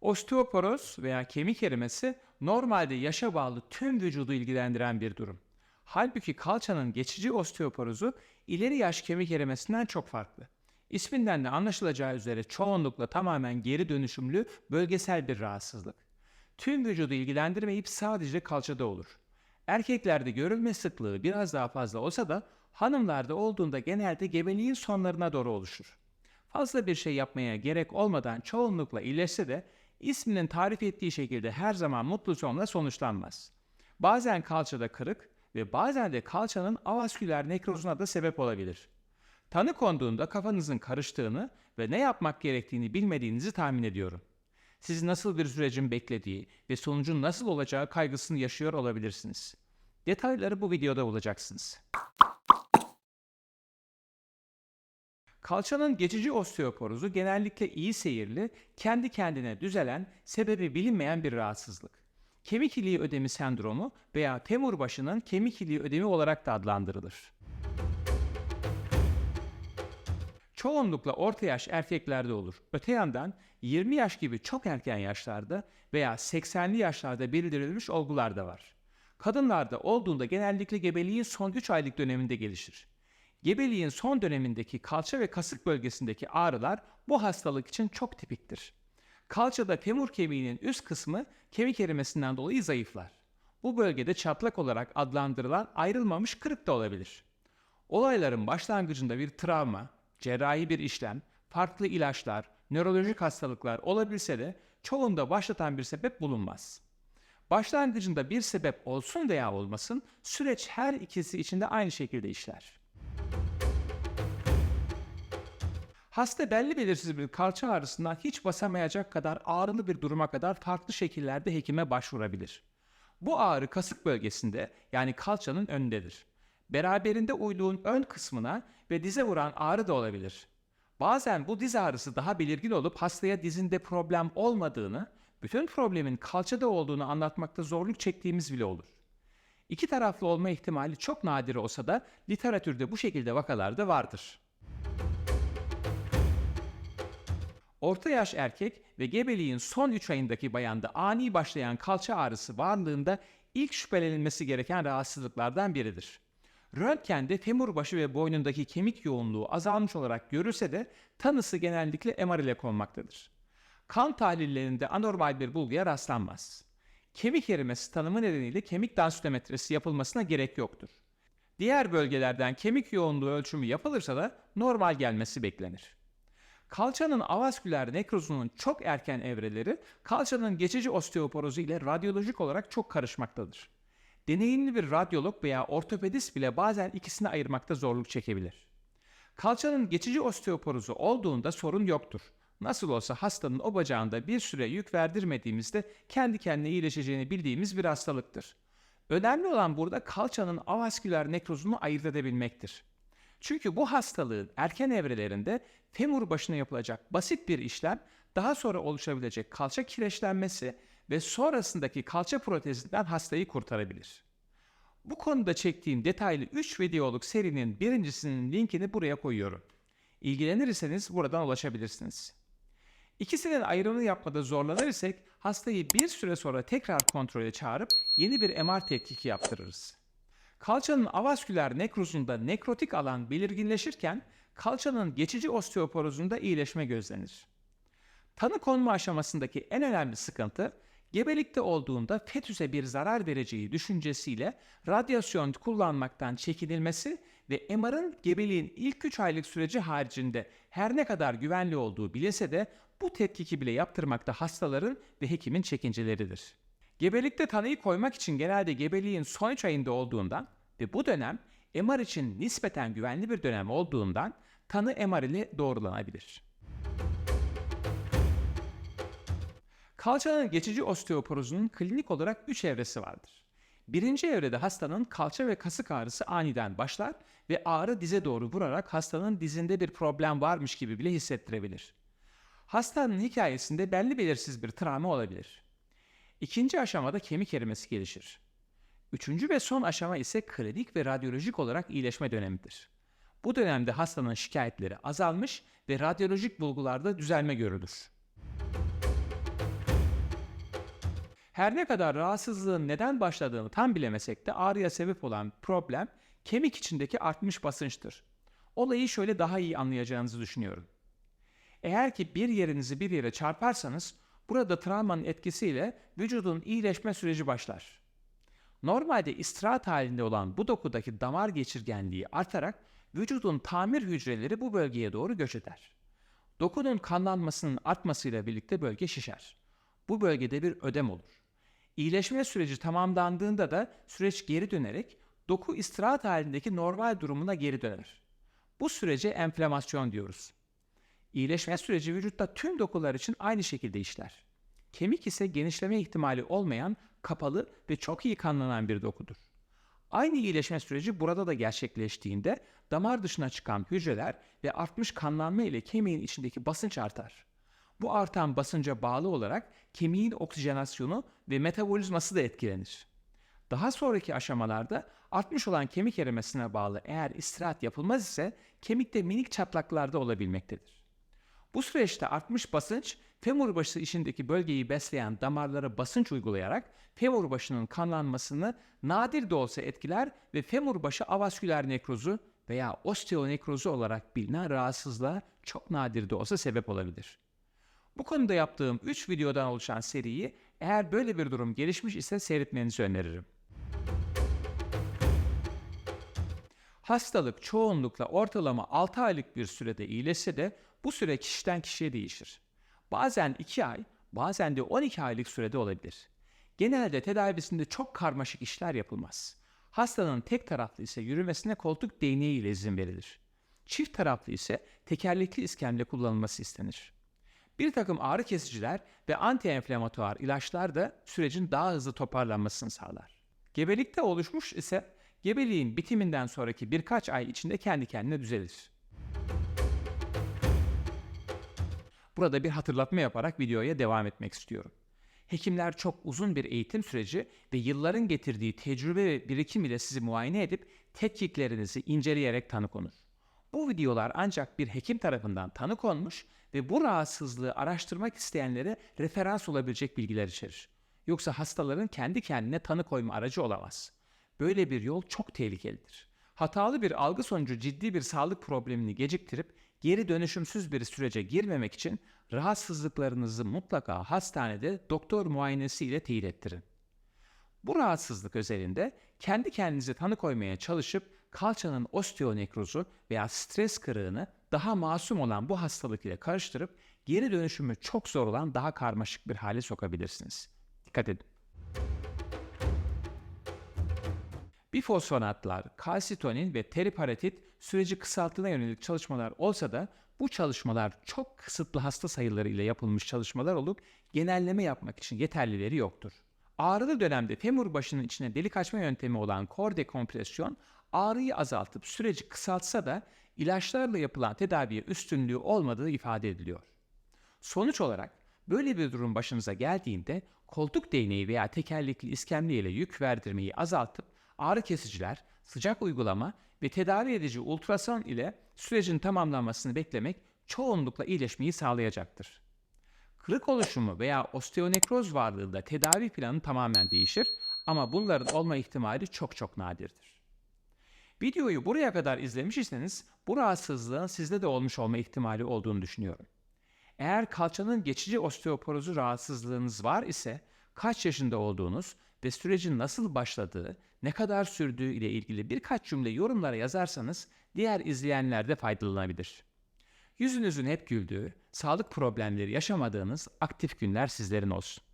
Osteoporoz veya kemik erimesi normalde yaşa bağlı tüm vücudu ilgilendiren bir durum. Halbuki kalçanın geçici osteoporozu ileri yaş kemik erimesinden çok farklı. İsminden de anlaşılacağı üzere çoğunlukla tamamen geri dönüşümlü bölgesel bir rahatsızlık. Tüm vücudu ilgilendirmeyip sadece kalçada olur. Erkeklerde görülme sıklığı biraz daha fazla olsa da hanımlarda olduğunda genelde gebeliğin sonlarına doğru oluşur. Fazla bir şey yapmaya gerek olmadan çoğunlukla iyileşse de isminin tarif ettiği şekilde her zaman mutlu sonla sonuçlanmaz. Bazen kalçada kırık ve bazen de kalçanın avasküler nekrozuna da sebep olabilir. Tanı konduğunda kafanızın karıştığını ve ne yapmak gerektiğini bilmediğinizi tahmin ediyorum. Sizi nasıl bir sürecin beklediği ve sonucun nasıl olacağı kaygısını yaşıyor olabilirsiniz. Detayları bu videoda bulacaksınız. Kalçanın geçici osteoporozu genellikle iyi seyirli, kendi kendine düzelen, sebebi bilinmeyen bir rahatsızlık. Kemik iliği ödemi sendromu veya femur başının kemik iliği ödemi olarak da adlandırılır. Çoğunlukla orta yaş erkeklerde olur. Öte yandan 20 yaş gibi çok erken yaşlarda veya 80'li yaşlarda bildirilmiş olgular da var. Kadınlarda olduğunda genellikle gebeliğin son 3 aylık döneminde gelişir. Gebeliğin son dönemindeki kalça ve kasık bölgesindeki ağrılar bu hastalık için çok tipiktir. Kalçada femur kemiğinin üst kısmı kemik erimesinden dolayı zayıflar. Bu bölgede çatlak olarak adlandırılan ayrılmamış kırık da olabilir. Olayların başlangıcında bir travma, cerrahi bir işlem, farklı ilaçlar, nörolojik hastalıklar olabilse de çoğunda başlatan bir sebep bulunmaz. Başlangıcında bir sebep olsun veya olmasın süreç her ikisi için de aynı şekilde işler. Hasta belli belirsiz bir kalça ağrısından hiç basamayacak kadar ağrılı bir duruma kadar farklı şekillerde hekime başvurabilir. Bu ağrı kasık bölgesinde yani kalçanın önündedir. Beraberinde uyluğun ön kısmına ve dize vuran ağrı da olabilir. Bazen bu diz ağrısı daha belirgin olup hastaya dizinde problem olmadığını, bütün problemin kalçada olduğunu anlatmakta zorluk çektiğimiz bile olur. İki taraflı olma ihtimali çok nadir olsa da literatürde bu şekilde vakalar da vardır. Orta yaş erkek ve gebeliğin son 3 ayındaki bayanda ani başlayan kalça ağrısı varlığında ilk şüphelenilmesi gereken rahatsızlıklardan biridir. Röntgende femur başı ve boynundaki kemik yoğunluğu azalmış olarak görülse de tanısı genellikle MR ile konmaktadır. Kan tahlillerinde anormal bir bulguya rastlanmaz. Kemik erimesi tanımı nedeniyle kemik dansitometresi yapılmasına gerek yoktur. Diğer bölgelerden kemik yoğunluğu ölçümü yapılırsa da normal gelmesi beklenir. Kalçanın avasküler nekrozunun çok erken evreleri kalçanın geçici osteoporozu ile radyolojik olarak çok karışmaktadır. Deneyimli bir radyolog veya ortopedist bile bazen ikisini ayırmakta zorluk çekebilir. Kalçanın geçici osteoporozu olduğunda sorun yoktur. Nasıl olsa hastanın o bacağında bir süre yük verdirmediğimizde kendi kendine iyileşeceğini bildiğimiz bir hastalıktır. Önemli olan burada kalçanın avasküler nekrozunu ayırt edebilmektir. Çünkü bu hastalığın erken evrelerinde femur başına yapılacak basit bir işlem daha sonra oluşabilecek kalça kireçlenmesi ve sonrasındaki kalça protezinden hastayı kurtarabilir. Bu konuda çektiğim detaylı 3 videoluk serinin birincisinin linkini buraya koyuyorum. İlgilenirseniz buradan ulaşabilirsiniz. İkisinin ayrımını yapmada zorlanır isek hastayı bir süre sonra tekrar kontrole çağırıp yeni bir MR tetkiki yaptırırız. Kalçanın avasküler nekrozunda nekrotik alan belirginleşirken kalçanın geçici osteoporozunda iyileşme gözlenir. Tanı konma aşamasındaki en önemli sıkıntı gebelikte olduğunda fetüse bir zarar vereceği düşüncesiyle radyasyon kullanmaktan çekinilmesi ve MR'ın gebeliğin ilk 3 aylık süreci haricinde her ne kadar güvenli olduğu bilinse de bu tetkiki bile yaptırmakta hastaların ve hekimin çekinceleridir. Gebelikte tanıyı koymak için genelde gebeliğin son 3 ayında olduğundan ve bu dönem MR için nispeten güvenli bir dönem olduğundan tanı MR ile doğrulanabilir. Kalçanın geçici osteoporozunun klinik olarak 3 evresi vardır. Birinci evrede hastanın kalça ve kasık ağrısı aniden başlar ve ağrı dize doğru vurarak hastanın dizinde bir problem varmış gibi bile hissettirebilir. Hastanın hikayesinde belli belirsiz bir travma olabilir. İkinci aşamada kemik erimesi gelişir. Üçüncü ve son aşama ise klinik ve radyolojik olarak iyileşme dönemidir. Bu dönemde hastanın şikayetleri azalmış ve radyolojik bulgularda düzelme görülür. Her ne kadar rahatsızlığın neden başladığını tam bilemesek de ağrıya sebep olan problem kemik içindeki artmış basınçtır. Olayı şöyle daha iyi anlayacağınızı düşünüyorum. Eğer ki bir yerinizi bir yere çarparsanız burada travmanın etkisiyle vücudun iyileşme süreci başlar. Normalde istirahat halinde olan bu dokudaki damar geçirgenliği artarak vücudun tamir hücreleri bu bölgeye doğru göç eder. Dokunun kanlanmasının artmasıyla birlikte bölge şişer. Bu bölgede bir ödem olur. İyileşme süreci tamamlandığında da süreç geri dönerek doku istirahat halindeki normal durumuna geri döner. Bu sürece enflamasyon diyoruz. İyileşme süreci vücutta tüm dokular için aynı şekilde işler. Kemik ise genişleme ihtimali olmayan, kapalı ve çok iyi kanlanan bir dokudur. Aynı iyileşme süreci burada da gerçekleştiğinde damar dışına çıkan hücreler ve artmış kanlanma ile kemiğin içindeki basınç artar. Bu artan basınca bağlı olarak kemiğin oksijenasyonu ve metabolizması da etkilenir. Daha sonraki aşamalarda artmış olan kemik erimesine bağlı eğer istirahat yapılmaz ise kemikte minik çatlaklarda olabilmektedir. Bu süreçte artmış basınç femur başı içindeki bölgeyi besleyen damarlara basınç uygulayarak femur başının kanlanmasını nadir de olsa etkiler ve femur başı avasküler nekrozu veya osteonekrozu olarak bilinen rahatsızlığa çok nadir de olsa sebep olabilir. Bu konuda yaptığım 3 videodan oluşan seriyi eğer böyle bir durum gelişmiş ise seyretmenizi öneririm. Hastalık çoğunlukla ortalama 6 aylık bir sürede iyileşse de bu süre kişiden kişiye değişir. Bazen 2 ay, bazen de 12 aylık sürede olabilir. Genelde tedavisinde çok karmaşık işler yapılmaz. Hastanın tek taraflı ise yürümesine koltuk değneği ile izin verilir. Çift taraflı ise tekerlekli iskemle kullanılması istenir. Bir takım ağrı kesiciler ve antienflamatuar ilaçlar da sürecin daha hızlı toparlanmasını sağlar. Gebelikte oluşmuş ise gebeliğin bitiminden sonraki birkaç ay içinde kendi kendine düzelir. Burada bir hatırlatma yaparak videoya devam etmek istiyorum. Hekimler çok uzun bir eğitim süreci ve yılların getirdiği tecrübe ve birikim ile sizi muayene edip tetkiklerinizi inceleyerek tanı konur. Bu videolar ancak bir hekim tarafından tanı konmuş ve bu rahatsızlığı araştırmak isteyenlere referans olabilecek bilgiler içerir. Yoksa hastaların kendi kendine tanı koyma aracı olamaz. Böyle bir yol çok tehlikelidir. Hatalı bir algı sonucu ciddi bir sağlık problemini geciktirip geri dönüşümsüz bir sürece girmemek için rahatsızlıklarınızı mutlaka hastanede doktor muayenesi ile teyit ettirin. Bu rahatsızlık özelinde kendi kendinize tanı koymaya çalışıp kalçanın osteonekrozu veya stres kırığını daha masum olan bu hastalık ile karıştırıp geri dönüşümü çok zor olan daha karmaşık bir hale sokabilirsiniz. Dikkat edin. Bifosfonatlar, kalsitonin ve teriparetit süreci kısaltına yönelik çalışmalar olsa da bu çalışmalar çok kısıtlı hasta sayıları ile yapılmış çalışmalar olup genelleme yapmak için yeterlileri yoktur. Ağrılı dönemde femur başının içine delik açma yöntemi olan kor dekompresyon ağrıyı azaltıp süreci kısaltsa da ilaçlarla yapılan tedaviye üstünlüğü olmadığı ifade ediliyor. Sonuç olarak böyle bir durum başınıza geldiğinde koltuk değneği veya tekerlekli iskemle ile yük verdirmeyi azaltıp ağrı kesiciler, sıcak uygulama ve tedavi edici ultrason ile sürecin tamamlanmasını beklemek çoğunlukla iyileşmeyi sağlayacaktır. Kırık oluşumu veya osteonekroz varlığında tedavi planı tamamen değişir ama bunların olma ihtimali çok çok nadirdir. Videoyu buraya kadar izlemiş iseniz bu rahatsızlığın sizde de olmuş olma ihtimali olduğunu düşünüyorum. Eğer kalçanın geçici osteoporozu rahatsızlığınız var ise kaç yaşında olduğunuz ve sürecin nasıl başladığı, ne kadar sürdüğü ile ilgili birkaç cümle yorumlara yazarsanız diğer izleyenler de faydalanabilir. Yüzünüzün hep güldüğü, sağlık problemleri yaşamadığınız aktif günler sizlerin olsun.